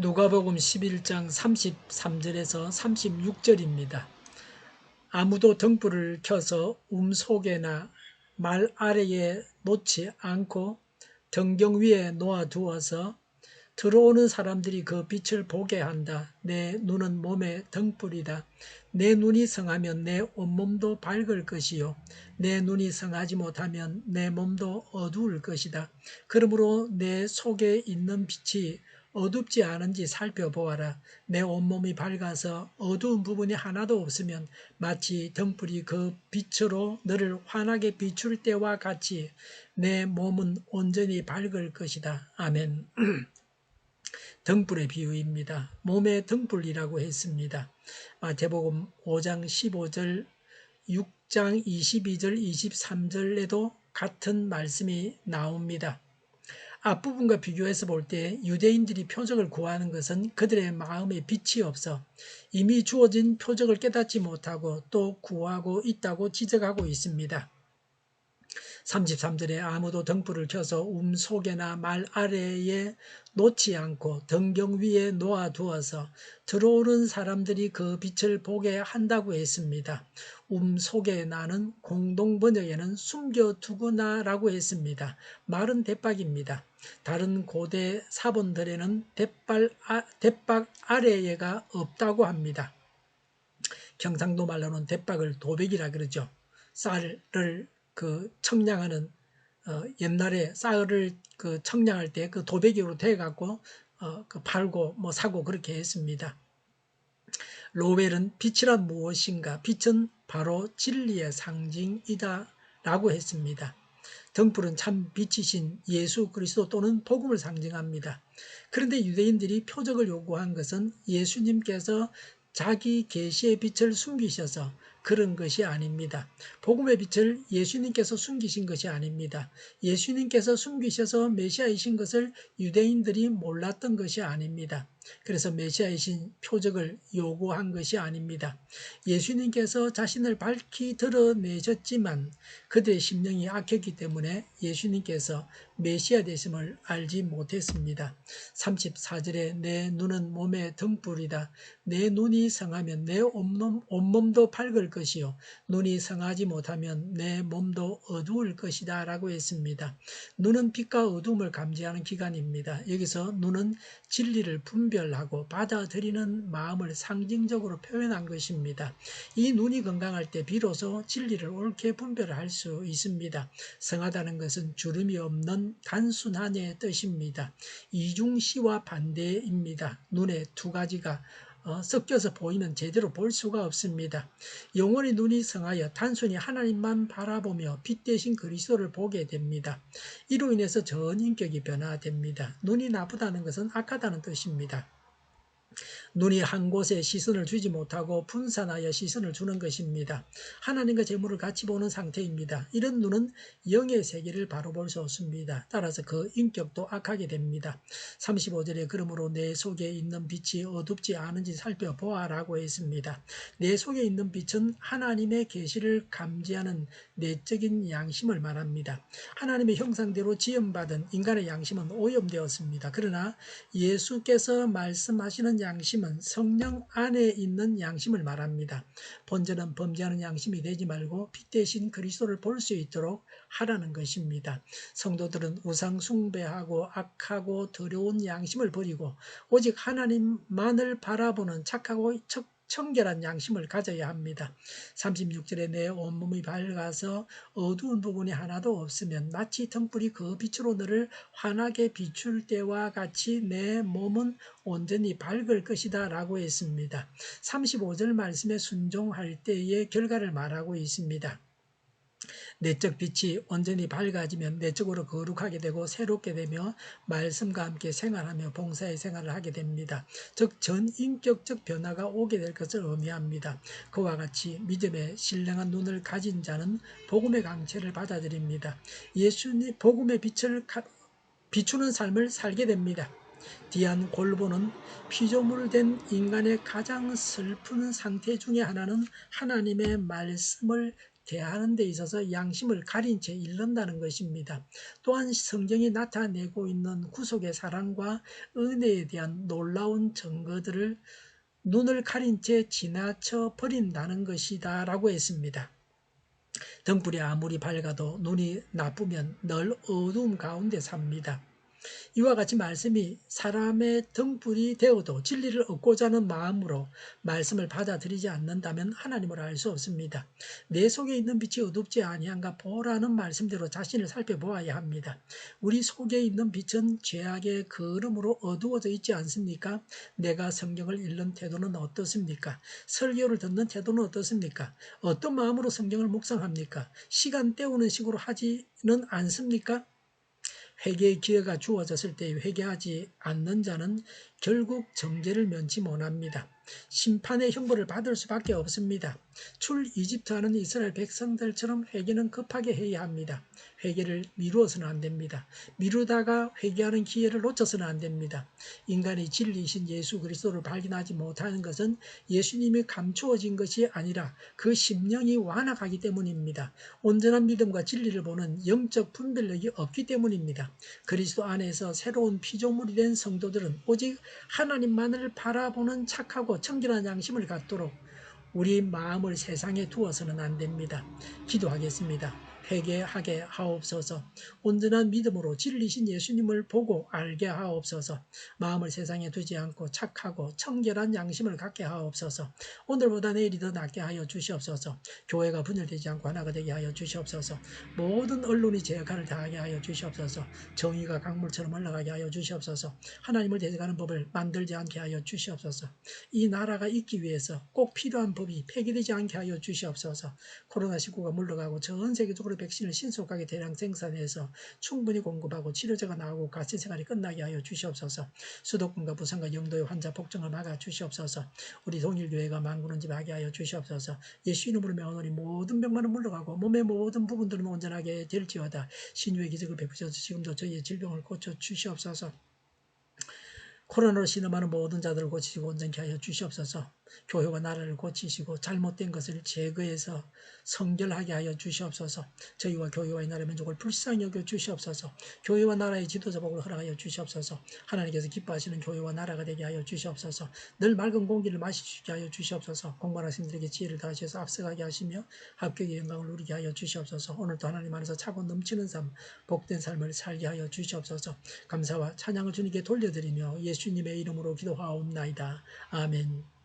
누가복음 11장 33절에서 36절입니다. 아무도 등불을 켜서 움 속에나 말 아래에 놓지 않고 등경 위에 놓아두어서 들어오는 사람들이 그 빛을 보게 한다. 내 눈은 몸의 등불이다. 내 눈이 성하면 내 온몸도 밝을 것이요. 내 눈이 성하지 못하면 내 몸도 어두울 것이다. 그러므로 내 속에 있는 빛이 어둡지 않은지 살펴보아라. 내 온몸이 밝아서 어두운 부분이 하나도 없으면 마치 등불이 그 빛으로 너를 환하게 비출 때와 같이 내 몸은 온전히 밝을 것이다. 아멘. 등불의 비유입니다. 몸의 등불이라고 했습니다. 마태복음 5장 15절, 6장 22절, 23절에도 같은 말씀이 나옵니다. 앞부분과 비교해서 볼 때 유대인들이 표적을 구하는 것은 그들의 마음에 빛이 없어 이미 주어진 표적을 깨닫지 못하고 또 구하고 있다고 지적하고 있습니다. 33절에 아무도 등불을 켜서 움 속에나 말 아래에 놓지 않고 등경 위에 놓아두어서 들어오는 사람들이 그 빛을 보게 한다고 했습니다. 움 속에 나는 공동 번역에는 숨겨두거나라고 했습니다. 말은 대박입니다. 다른 고대 사본들에는 대박, 아, 대박 아래에가 없다고 합니다. 경상도 말로는 대박을 도백이라 그러죠. 쌀을 그 청량하는 어, 옛날에 쌀을 그 청량할 때 그 도배기로 대갖고 어, 그 팔고 뭐 사고 그렇게 했습니다. 로벨은 빛이란 무엇인가? 빛은 바로 진리의 상징이다 라고 했습니다. 등불은 참 빛이신 예수 그리스도 또는 복음을 상징합니다. 그런데 유대인들이 표적을 요구한 것은 예수님께서 자기 계시의 빛을 숨기셔서 그런 것이 아닙니다. 복음의 빛을 예수님께서 숨기신 것이 아닙니다. 예수님께서 숨기셔서 메시아이신 것을 유대인들이 몰랐던 것이 아닙니다. 그래서 메시아이신 표적을 요구한 것이 아닙니다. 예수님께서 자신을 밝히 드러내셨지만 그들의 심령이 악했기 때문에 예수님께서 메시아 되심을 알지 못했습니다. 34절에 내 눈은 몸의 등불이다. 내 눈이 성하면 내 온몸, 온몸도 밝을 것 이요. 눈이 성하지 못하면 내 몸도 어두울 것이다. 라고 했습니다. 눈은 빛과 어둠을 감지하는 기관입니다. 여기서 눈은 진리를 분별하고 받아들이는 마음을 상징적으로 표현한 것입니다. 이 눈이 건강할 때 비로소 진리를 옳게 분별할 수 있습니다. 성하다는 것은 주름이 없는 단순한의 뜻입니다. 이중시와 반대입니다. 눈에 두 가지가 어, 섞여서 보이면 제대로 볼 수가 없습니다. 영원히 눈이 성하여 단순히 하나님만 바라보며 빛 대신 그리스도를 보게 됩니다. 이로 인해서 전 인격이 변화됩니다. 눈이 나쁘다는 것은 악하다는 뜻입니다. 눈이 한 곳에 시선을 주지 못하고 분산하여 시선을 주는 것입니다. 하나님과 재물을 같이 보는 상태입니다. 이런 눈은 영의 세계를 바로 볼 수 없습니다. 따라서 그 인격도 악하게 됩니다. 35절에 그러므로 내 속에 있는 빛이 어둡지 않은지 살펴보아라고 했습니다. 내 속에 있는 빛은 하나님의 계시를 감지하는 내적인 양심을 말합니다. 하나님의 형상대로 지음받은 인간의 양심은 오염되었습니다. 그러나 예수께서 말씀하시는 양 심은 성령 안에 있는 양심을 말합니다. 본전은 범죄하는 양심이 되지 말고 빛 대신 그리스도를 볼 수 있도록 하라는 것입니다. 성도들은 우상 숭배하고 악하고 더러운 양심을 버리고 오직 하나님만을 바라보는 착하고 척 청결한 양심을 가져야 합니다. 36절에 내 온몸이 밝아서 어두운 부분이 하나도 없으면 마치 등불이 그 빛으로 너를 환하게 비출 때와 같이 내 몸은 온전히 밝을 것이다 라고 했습니다. 35절 말씀에 순종할 때의 결과를 말하고 있습니다. 내적 빛이 온전히 밝아지면 내적으로 거룩하게 되고 새롭게 되며 말씀과 함께 생활하며 봉사의 생활을 하게 됩니다. 즉 전인격적 변화가 오게 될 것을 의미합니다. 그와 같이 믿음의 신령한 눈을 가진 자는 복음의 강체를 받아들입니다. 예수님 복음의 빛을 비추는 삶을 살게 됩니다. 디안 골보는 피조물 된 인간의 가장 슬픈 상태 중의 하나는 하나님의 말씀을 대하는 데 있어서 양심을 가린 채 잃는다는 것입니다. 또한 성경이 나타내고 있는 구속의 사랑과 은혜에 대한 놀라운 증거들을 눈을 가린 채 지나쳐 버린다는 것이다 라고 했습니다. 등불이 아무리 밝아도 눈이 나쁘면 늘 어두움 가운데 삽니다. 이와 같이 말씀이 사람의 등불이 되어도 진리를 얻고자 하는 마음으로 말씀을 받아들이지 않는다면 하나님을 알 수 없습니다. 내 속에 있는 빛이 어둡지 아니한가 보라는 말씀대로 자신을 살펴보아야 합니다. 우리 속에 있는 빛은 죄악의 그름으로 어두워져 있지 않습니까? 내가 성경을 읽는 태도는 어떻습니까? 설교를 듣는 태도는 어떻습니까? 어떤 마음으로 성경을 묵상합니까? 시간 때우는 식으로 하지는 않습니까? 회개의 기회가 주어졌을 때 회개하지 않는 자는 결국 정죄를 면치 못합니다. 심판의 형벌을 받을 수밖에 없습니다. 출 이집트하는 이스라엘 백성들처럼 회개는 급하게 해야 합니다. 회개를 미루어서는 안 됩니다. 미루다가 회개하는 기회를 놓쳐서는 안 됩니다. 인간이 진리이신 예수 그리스도를 발견하지 못하는 것은 예수님이 감추어진 것이 아니라 그 심령이 완악하기 때문입니다. 온전한 믿음과 진리를 보는 영적 분별력이 없기 때문입니다. 그리스도 안에서 새로운 피조물이 된 성도들은 오직 하나님만을 바라보는 착하고 청결한 양심을 갖도록 우리 마음을 세상에 두어서는 안 됩니다. 기도하겠습니다. 회개하게 하옵소서. 온전한 믿음으로 진리신 예수님을 보고 알게 하옵소서. 마음을 세상에 두지 않고 착하고 청결한 양심을 갖게 하옵소서. 오늘보다 내일이 더 낫게 하여 주시옵소서. 교회가 분열되지 않고 하나가 되게 하여 주시옵소서. 모든 언론이 제 역할을 다하게 하여 주시옵소서. 정의가 강물처럼 올라가게 하여 주시옵소서. 하나님을 대적하는 법을 만들지 않게 하여 주시옵소서. 이 나라가 있기 위해서 꼭 필요한 법이 폐기되지 않게 하여 주시옵소서. 코로나19가 물러가고 전 세계적으로 백신을 신속하게 대량 생산해서 충분히 공급하고 치료제가 나오고 가치 생활이 끝나게 하여 주시옵소서. 수도권과 부산과 영도의 환자 폭증을 막아 주시옵소서. 우리 동일교회가 만구는 집 하게 하여 주시옵소서. 예수 이름으로 명하노니 모든 병만은 물러가고 몸의 모든 부분들은 온전하게 될지어다. 신유의 기적을 베푸셔서 지금도 저희의 질병을 고쳐 주시옵소서. 코로나로 신음하는 모든 자들을 고치시고 온전케 하여 주시옵소서. 교회와 나라를 고치시고 잘못된 것을 제거해서 성결하게 하여 주시옵소서. 저희와 교회와 이 나라 민족을 불쌍히 여겨 주시옵소서. 교회와 나라의 지도자 복을 허락하여 주시옵소서. 하나님께서 기뻐하시는 교회와 나라가 되게 하여 주시옵소서. 늘 맑은 공기를 마시게 하여 주시옵소서. 공부하는 학생들에게 지혜를 다하셔서 앞서가게 하시며 합격의 영광을 누리게 하여 주시옵소서. 오늘도 하나님 안에서 차고 넘치는 삶, 복된 삶을 살게 하여 주시옵소서. 감사와 찬양을 주님께 돌려드리며 예수님의 이름으로 기도하옵나이다. 아멘.